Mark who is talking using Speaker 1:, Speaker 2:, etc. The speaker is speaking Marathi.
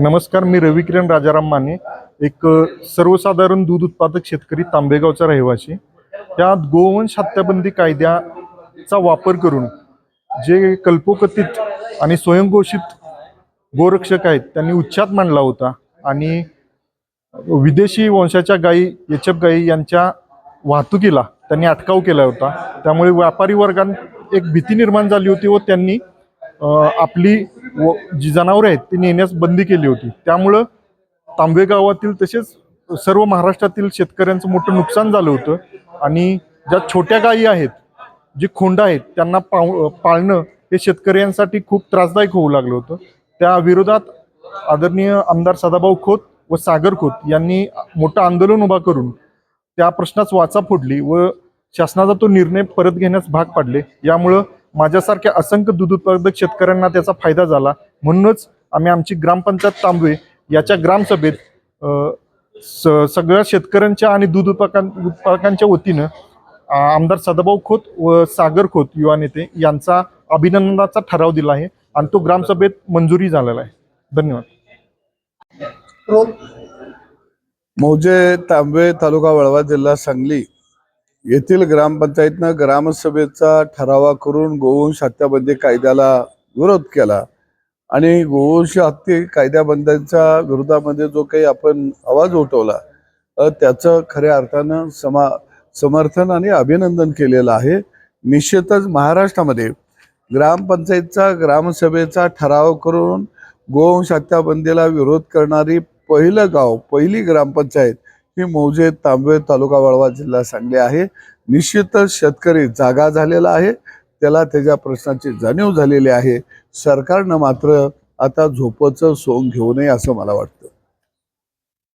Speaker 1: नमस्कार मी रविकिरण राजाराम माने. एक सर्वसाधारण दूध उत्पादक शेतकरी तांबेगावचा रहिवासी त्यात गोवंश हत्याबंदी कायद्याचा वापर करून जे कल्पोकथित आणि स्वयंघोषित गोरक्षक आहेत त्यांनी उच्चात मांडला होता आणि विदेशी वंशाच्या गायी येचप गाई गायी यांच्या वाहतुकीला त्यांनी अटकाव केला होता. त्यामुळे व्यापारी वर्गात एक भीती निर्माण झाली होती व त्यांनी आपली व जी जनावरं आहेत ती नेण्यास बंदी केली होती. त्यामुळं तांबे गावातील तसेच सर्व महाराष्ट्रातील शेतकऱ्यांचं मोठं नुकसान झालं होतं. आणि ज्या छोट्या गायी आहेत जी खोंड आहेत त्यांना पाव पाळणं हे शेतकऱ्यांसाठी खूप त्रासदायक होऊ लागलं होतं. त्या विरोधात आदरणीय आमदार सदाभाऊ खोत व सागर खोत यांनी मोठं आंदोलन उभा करून त्या प्रश्नाच वाचा फोडली व शासनाचा तो निर्णय परत घेण्यास भाग पाडले. यामुळं माझ्यासारख्या असंख्य दूध उत्पादक शेतकऱ्यांना त्याचा फायदा झाला. म्हणूनच आम्ही आमची ग्रामपंचायत तांबवे याच्या ग्रामसभेत स सगळ्या शेतकऱ्यांच्या आणि दूध उत्पादकां उत्पादकांच्या वतीनं आ, आमदार सदाभाऊ खोत व सागर खोत युवा नेते यांचा अभिनंदनाचा ठराव दिला आहे आणि तो ग्रामसभेत मंजुरी झालेला आहे. धन्यवाद.
Speaker 2: मौजे तांबे तालुका वळवा जिल्हा सांगली येथील ग्रामपंचायतनं ग्रामसभेचा ठरावा करून गोवंश हत्याबंदी कायद्याला विरोध केला. आणि गोवंश हत्ये कायद्याबंदांच्या विरोधामध्ये जो काही आपण आवाज उठवला त्याचं खऱ्या अर्थानं समा समर्थन आणि अभिनंदन केलेलं आहे. निश्चितच महाराष्ट्रामध्ये ग्रामपंचायतचा ग्रामसभेचा ठराव करून गोवंश हत्याबंदीला विरोध करणारी पहिलं गाव पहिली ग्रामपंचायत ही मौजे तांबे तालुका वाळवा जिल्हा सांगली आहे. निश्चितच शेतकरी जागा झालेला आहे. त्याला त्याच्या प्रश्नाची जाणीव झालेली आहे. सरकारनं मात्र आता झोपचं सोंग घेऊ नये असं मला वाटतं.